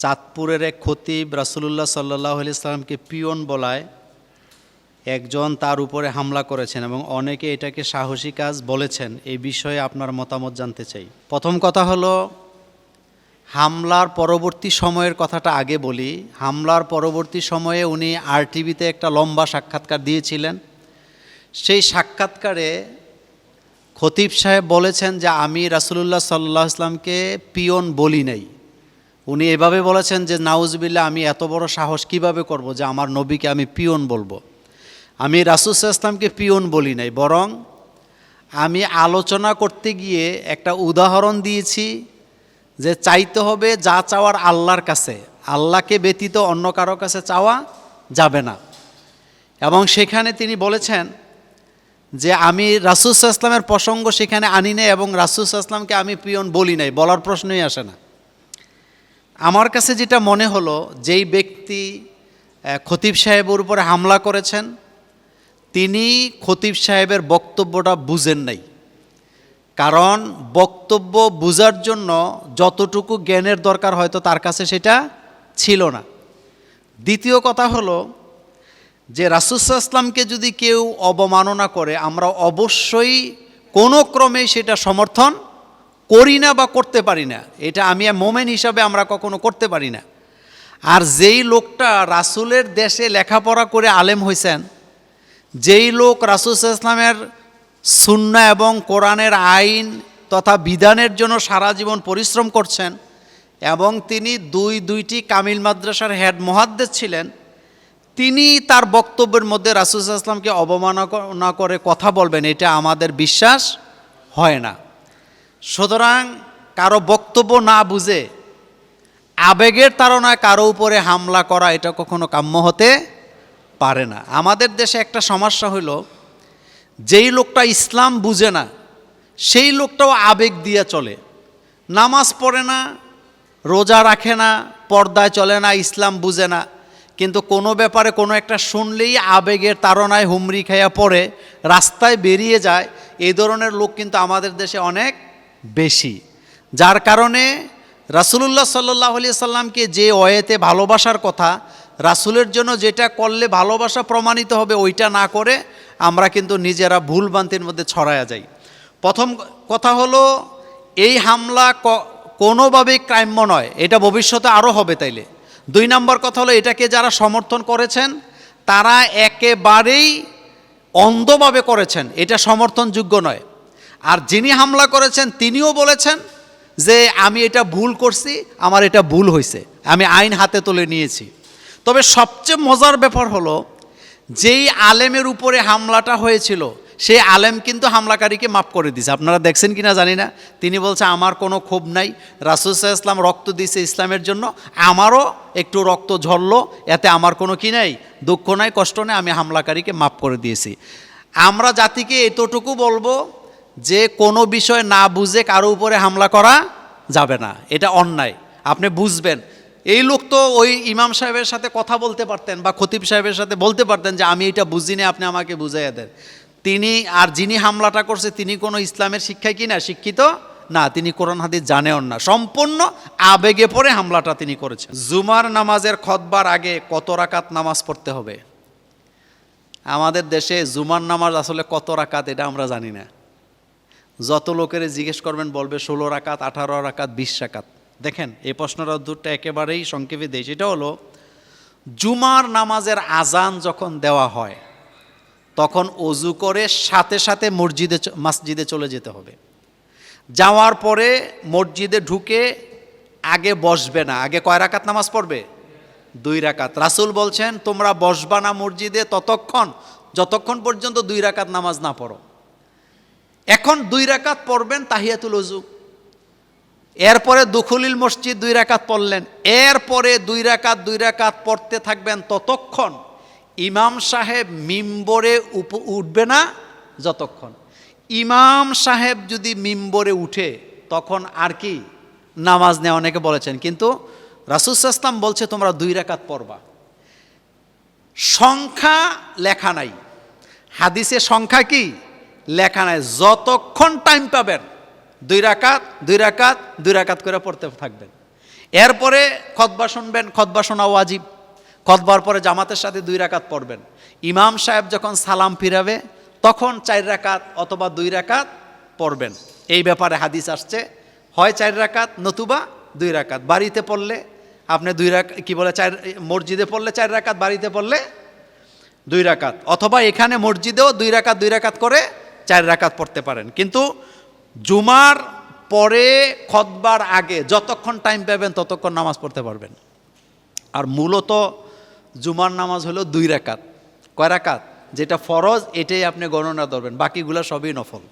চাঁদপুরের এক খতিব রাসুলুল্লাহ সাল্লাহ ইসলামকে পিয়ন বলায় একজন তার উপরে হামলা করেছেন এবং অনেকে এটাকে সাহসী কাজ বলেছেন। এই বিষয়ে আপনার মতামত জানতে চাই। প্রথম কথা হলো, হামলার পরবর্তী সময়ের কথাটা আগে বলি। হামলার পরবর্তী সময়ে উনি আর টিভিতে একটা লম্বা সাক্ষাৎকার দিয়েছিলেন। সেই সাক্ষাৎকারে খতিব সাহেব বলেছেন যে, আমি রাসুলুল্লাহ সাল্লাহ ইসলামকে পিয়ন বলি নাই। উনি এভাবে বলেছেন যে নাউজবিল্লা আমি এত বড় সাহস কীভাবে করব যে আমার নবীকে আমি পিয়ন বলব? আমি রাসুল ইসলামকে পিয়ন বলি নাই, বরং আমি আলোচনা করতে গিয়ে একটা উদাহরণ দিয়েছি যে, চাইতে হবে যা চাওয়ার আল্লাহর কাছে। আল্লাহকে ব্যতীত অন্য কারও কাছে চাওয়া যাবে না। এবং সেখানে তিনি বলেছেন যে, আমি রাসুল ইসলামের প্রসঙ্গ সেখানে আনি নাই এবং রাসুল ইসলামকে আমি পিয়ন বলি নাই। বলার প্রশ্নই আসে না। আমার কাছে যেটা মনে হলো, যেই ব্যক্তি খতিব সাহেবের উপরে হামলা করেছেন, তিনি খতিব সাহেবের বক্তব্যটা বুঝেন নাই। কারণ বক্তব্য বুঝার জন্য যতটুকু জ্ঞানের দরকার হয়তো তার কাছে সেটা ছিল না। দ্বিতীয় কথা হলো যে রাসুসাল্লামকে যদি কেউ অবমাননা করে, আমরা অবশ্যই কোনো ক্রমে সেটা সমর্থন করি না বা করতে পারি না, এটা আমি মোমেন হিসাবে আমরা কখনো করতে পারি না। আর যেই লোকটা রাসুলের দেশে লেখাপড়া করে আলেম হয়েছেন যেই লোক রাসুল ইসলামের সুন্না এবং কোরআনের আইন তথা বিধানের জন্য সারা জীবন পরিশ্রম করছেন এবং তিনি দুই দুইটি কামিল মাদ্রাসার হেড মহাদ্দেশ ছিলেন, তিনি তার বক্তব্যের মধ্যে রাসুল ইসলামকে অবমাননা করে কথা বলবেন, এটা আমাদের বিশ্বাস হয় না। সুতরাং কারও বক্তব্য না বুঝে আবেগের তাড়নায় কারও উপরে হামলা করা এটা কখনো কাম্য হতে পারে না। আমাদের দেশে একটা সমস্যা হইল, যেই লোকটা ইসলাম বুঝে না, সেই লোকটাও আবেগ দিয়ে চলে। নামাজ পড়ে না, রোজা রাখে না, পর্দায় চলে না, ইসলাম বুঝে না। কিন্তু কোনো ব্যাপারে কোনো একটা শুনলেই আবেগের তাড়নায় হুমরি খাইয়া পড়ে, রাস্তায় বেরিয়ে যায় এই ধরনের লোক কিন্তু আমাদের দেশে অনেক বেশি। যার কারণে রাসুলুল্লাহ সাল্লাহ আলি সাল্লামকে যে ওয়েতে ভালোবাসার কথা, রাসুলের জন্য যেটা করলে ভালোবাসা প্রমাণিত হবে, ওইটা না করে আমরা কিন্তু নিজেরা ভুল ভ্রান্তির মধ্যে ছড়ায়া যাই। প্রথম কথা হলো, এই হামলা কোনোভাবেই ক্রাম্য নয়, এটা ভবিষ্যতে আরও হবে তাইলে। দুই নম্বর কথা হলো, এটাকে যারা সমর্থন করেছেন, তারা একেবারেই অন্ধভাবে করেছেন, এটা সমর্থনযোগ্য নয়। আর যিনি হামলা করেছেন, তিনিও বলেছেন যে আমি এটা ভুল করছি, আমার এটা ভুল হয়েছে আমি আইন হাতে তুলে নিয়েছি। তবে সবচেয়ে মজার ব্যাপার হলো, যেই আলেমের উপরে হামলাটা হয়েছিল, সেই আলেম কিন্তু হামলাকারীকে মাফ করে দিছে আপনারা দেখছেন কিনা জানি না। তিনি বলছে, আমার কোনো ক্ষোভ নাই। রাসুল সাহা ইসলাম রক্ত দিয়েছে ইসলামের জন্য। আমারও একটু রক্ত ঝরলো, এতে আমার কোনো কি নাই, দুঃখ নাই, কষ্ট নেই, আমি হামলাকারীকে মাফ করে দিয়েছি। আমরা জাতিকে এতটুকু বলব যে কোনো বিষয় না বুঝে কারও উপরে হামলা করা যাবে না। এটা অন্যায়। আপনি বুঝবেন। এই লোক তো ওই ইমাম সাহেবের সাথে কথা বলতে পারতেন বা খতিব সাহেবের সাথে বলতে পারতেন যে, আমি এটা বুঝিনি আপনি আমাকে বুঝাইয়া দেন। তিনি আর যিনি হামলাটা করছে, তিনি কোনো ইসলামের শিক্ষায় কি না, শিক্ষিত? না, তিনি কোরআন হাদিস জানেও না। সম্পূর্ণ আবেগে পড়ে হামলাটা তিনি করেছেন। জুমার নামাজের খতবার আগে কত রাকাত নামাজ পড়তে হবে? আমাদের দেশে জুমার নামাজ আসলে কত রাকাত, এটা আমরা জানি না। যত লোকের জিজ্ঞেস করবেন বলবে ষোলো রাকাত, আঠারো রাকাত, বিশ রাকাত। দেখেন, এই প্রশ্নটার উত্তরটা একেবারেই সংক্ষেপে দেয় সেটা হলো, জুমার নামাজের আজান যখন দেওয়া হয়, তখন অজু করে সাথে সাথে মসজিদে মসজিদে চলে যেতে হবে। যাওয়ার পরে মসজিদে ঢুকে আগে বসবে না। আগে কয় রাকাত নামাজ পড়বে? দুই রাকাত। রাসূল বলছেন, তোমরা বসবা না মসজিদে ততক্ষণ, যতক্ষণ পর্যন্ত দুই রাকাত নামাজ না পড়ো। এখন দুই রাকাত পড়বেন তাহিয়াতুল অজু এরপরে দুখুলিল মসজিদ দুই রাকাত পড়লেন। এরপরে দুই রাকাত দুই রাকাত পড়তে থাকবেন ততক্ষণ। ইমাম সাহেব মিম্বরে উপ- উঠবে না যতক্ষণ। ইমাম সাহেব যদি মিম্বরে উঠে, তখন আর কি নামাজ নেওয়া অনেকে বলেছেন। কিন্তু রাসুসাস্তাম বলছে, তোমরা দুই রাকাত পড়বা। সংখ্যা লেখা নাই। হাদিসে সংখ্যা কি? লেখা নাই, যতক্ষণ টাইম পাবেন, দুই রাকাত দুই রাকাত দুই রাকাত করে পড়তে থাকবেন। এরপরে খতবা শুনবেন, খতবা শোনা ওয়াজিব। খতবার পরে জামাতের সাথে দুই রাকাত পড়বেন। ইমাম সাহেব যখন সালাম ফিরাবে, তখন চার রাকাত অথবা দুই রাকাত পড়বেন। এই ব্যাপারে হাদিস আসছে, হয় চার রাকাত নতুবা দুই রাকাত। বাড়িতে পড়লে আপনি দুই রাক, কি বলে, চার, মসজিদে পড়লে চার রাকাত, বাড়িতে পড়লে দুই রাকাত। অথবা এখানে মসজিদেও দুই রাকাত দুই রাকাত করে চার রাকাত পড়তে পারেন। কিন্তু জুমার পরে খতবার আগে যতক্ষণ টাইম পাবেন ততক্ষণ নামাজ পড়তে পারবেন। আর মূলত জুমার নামাজ হলো দুই রাকাত। কয় রাকাত? যেটা ফরজ, এটাই আপনি গণনা ধরবেন বাকিগুলো সবই নফল।